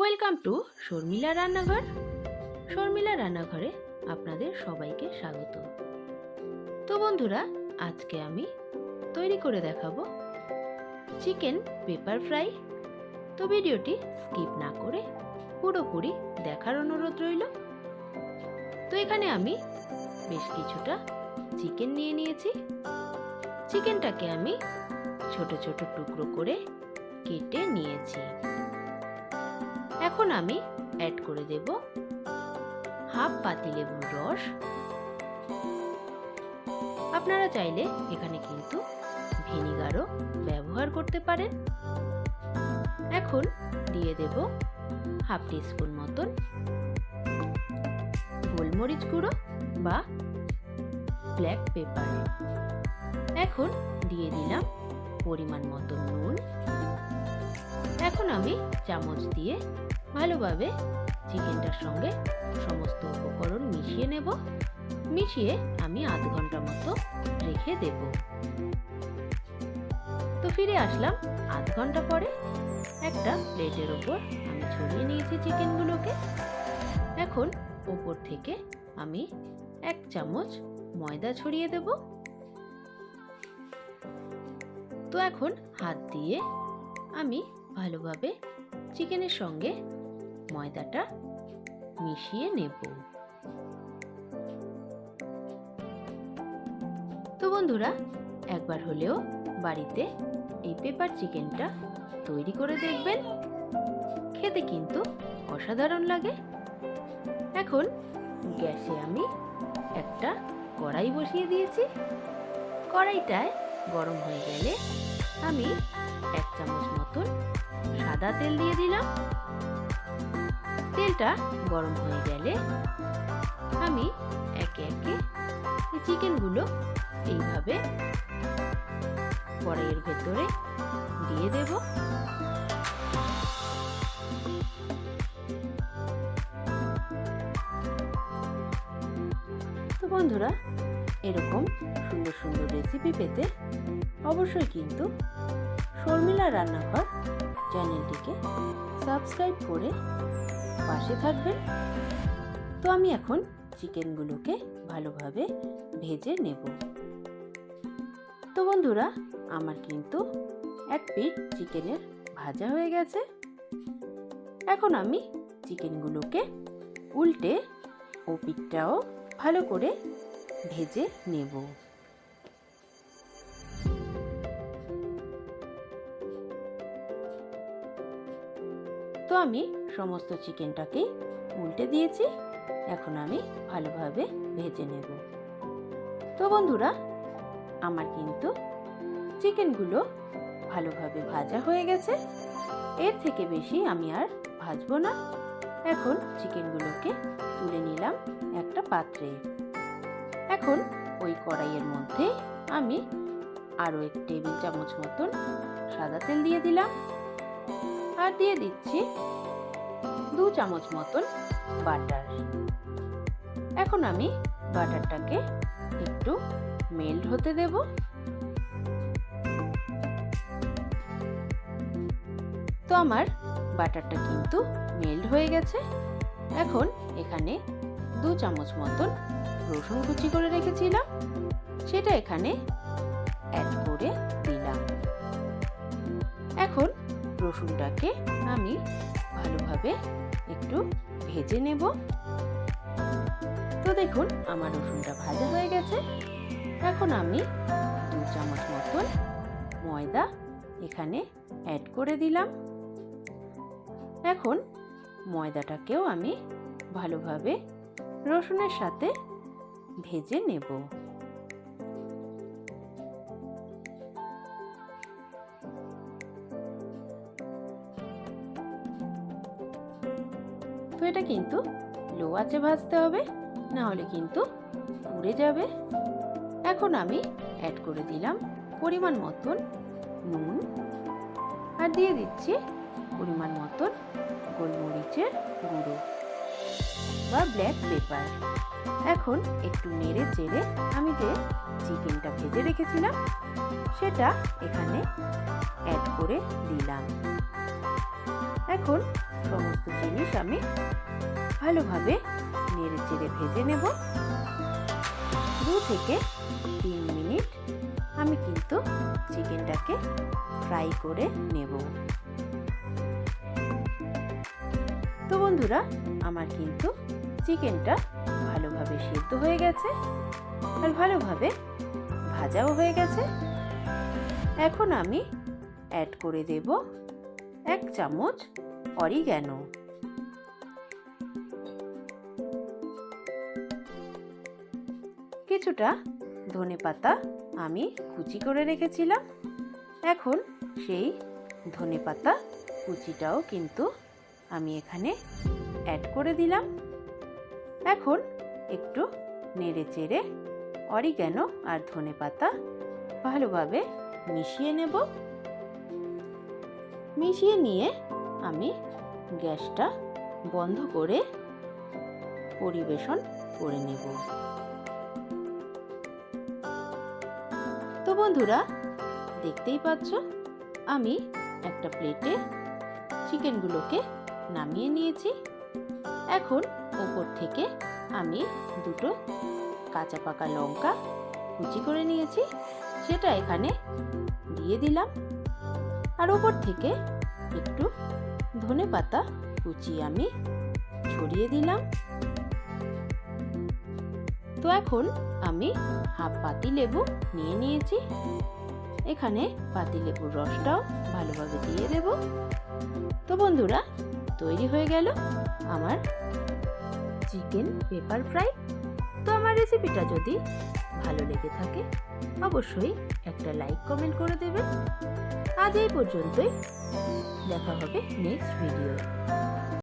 Welcome to Sharmila রান্নাঘর শর্মিলা রান্নাঘরে আপনাদের সবাইকে স্বাগত। তো বন্ধুরা, আজকে আমি তৈরি করে দেখাবো চিকেন পেপার ফ্রাই। তো ভিডিওটি স্কিপ না করে পুরোপুরি দেখার অনুরোধ রইল। তো এখানে আমি বেশ কিছুটা চিকেন নিয়ে নিয়েছি। চিকেনটাকে আমি ছোট ছোট টুকরো করে কেটে নিয়েছি। এখন আমি অ্যাড করে দেব হাফ পাতিলেবুর রস। আপনারা চাইলে এখানে কিন্তু ভিনিগারও ব্যবহার করতে পারেন। এখন দিয়ে দেব হাফ টিস্পুন মতন গোলমরিচ গুঁড়ো বা ব্ল্যাক পেপার। এখন দিয়ে দিলাম পরিমাণ মতো নুন। এখন আমি চামচ দিয়ে ভালোভাবে চিকেনটার সঙ্গে সমস্ত উপকরণ মিশিয়ে নেব। মিশিয়ে আমি আধ ঘণ্টা মতো রেখে দেব। তো ফিরে আসলাম আধ ঘণ্টা পরে। একটা প্লেটের ওপর আমি ছড়িয়ে নিয়েছি চিকেনগুলোকে। এখন ওপর থেকে আমি এক চামচ ময়দা ছড়িয়ে দেব। তো এখন হাত দিয়ে আমি ভালোভাবে চিকেনের সঙ্গে ময়দাটা মিশিয়ে নেব। তো বন্ধুরা, একবার হলেও বাড়িতে এই পেপার চিকেনটা তৈরি করে দেখবেন। খেতে কিন্তু অসাধারণ লাগে। এখন গ্যাসে আমি একটা কড়াই বসিয়ে দিয়েছি। কড়াইটায় গরম হয়ে গেলে আমি এক চামচ মতন সাদা তেল দিয়ে দিলাম। তেলটা গরম হয়ে গেলে আমি একে একে চিকেনগুলো এইভাবে কড়াইয়ের ভেতরে দিয়ে দেব। তো বন্ধুরা, এরকম সুন্দর সুন্দর রেসিপি পেতে অবশ্যই কিন্তু শর্মিলা রান্নাঘর চ্যানেলটিকে সাবস্ক্রাইব করে পাশে থাকবেন। তো আমি এখন চিকেনগুলোকে ভালোভাবে ভেজে নেব। তো বন্ধুরা, আমার কিন্তু এক পিঠ চিকেনের ভাজা হয়ে গেছে। এখন আমি চিকেনগুলোকে উল্টে ও পিঠটাও ভালো করে ভেজে নেব। তো আমি সমস্ত চিকেনটাকে উল্টে দিয়েছি। এখন আমি ভালোভাবে ভেজে নেব। তো বন্ধুরা, আমার কিন্তু চিকেনগুলো ভালোভাবে ভাজা হয়ে গেছে। এর থেকে বেশি আমি আর ভাজবো না। এখন চিকেনগুলোকে তুলে নিলাম একটা পাত্রে। এখন ওই কড়াইয়ের মধ্যে আমি আরও এক টেবিল চামচ মতন সাদা তেল দিয়ে দিলাম। আর দিয়ে দিচ্ছি দু চামচ মতন বাটার। এখন আমি বাটারটাকে একটু মেল্ট হতে দেব। তো আমার বাটারটা কিন্তু মেল্ট হয়ে গেছে। এখন এখানে দু চামচ মতন রসুন কুচি করে রেখেছিলাম। সেটা এখানে অ্যাড করে দিলাম। এখন রসুনটাকে আমি ভালোভাবে একটু ভেজে নেব। তো দেখুন, আমার রসুনটা ভাজা হয়ে গেছে। এখন আমি দু চামচ মতন ময়দা এখানে অ্যাড করে দিলাম। এখন ময়দাটাকেও আমি ভালোভাবে রসুনের সাথে ভেজে নেব। তো এটা কিন্তু লো আঁচে ভাজতে হবে না হলে কিন্তু পুড়ে যাবে। এখন আমি অ্যাড করে দিলাম পরিমাণ মতন নুন আর দিয়ে দিচ্ছি পরিমাণ মতন গোলমরিচের গুঁড়ো বা ব্ল্যাক পেপার এখন একটু নেড়ে চেড়ে আমি যে চিকেনটা ভেজে রেখেছিলাম, সেটা এখানে অ্যাড করে দিলাম। এখন সমস্ত জিনিস আমি ভালোভাবে নেড়ে চেড়ে ভেজে নেব। দু থেকে তিন মিনিট আমি কিন্তু চিকেনটাকে ফ্রাই করে নেব। তো বন্ধুরা, আমার কিন্তু চিকেনটা ভালোভাবে সিদ্ধ হয়ে গেছে আর ভালোভাবে ভাজাও হয়ে গেছে। এখন আমি অ্যাড করে দেব এক চামচ অরিগ্যানো। কিছুটা ধনে পাতা আমি কুচি করে রেখেছিলাম। এখন সেই ধনে পাতা কুচিটাও কিন্তু আমি এখানে অ্যাড করে দিলাম। এখন একটু নেড়ে চেড়ে অরিগ্যানো আর ধনে পাতা ভালোভাবে মিশিয়ে নেব। মিশিয়ে নিয়ে আমি গ্যাসটা বন্ধ করে পরিবেশন করে নেব। তো বন্ধুরা, দেখতেই পাচ্ছ, আমি একটা প্লেটে চিকেনগুলোকে নামিয়ে নিয়েছি। এখন ওপর থেকে আমি দুটো কাঁচা পাকা লঙ্কা কুচি করে নিয়েছি, সেটা এখানে দিয়ে দিলাম। আর ওপর থেকে একটু ধনে পাতা, কুচি আমি ছড়িয়ে দিলাম। তো এখন আমি হাফ পাতি লেবু নিয়ে নিয়েছি। এখানে পাতি লেবুর রসটাও ভালোভাবে দিয়ে দেব। তো বন্ধুরা, তৈরি হয়ে গেল আমার চিকেন পেপার ফ্রাই। তো আমার রেসিপিটা যদি ভালো লেগে থাকে, অবশ্যই একটা লাইক, কমেন্ট করে দেবেন। আজ এই পর্যন্তই। দেখা হবে নেক্সট ভিডিও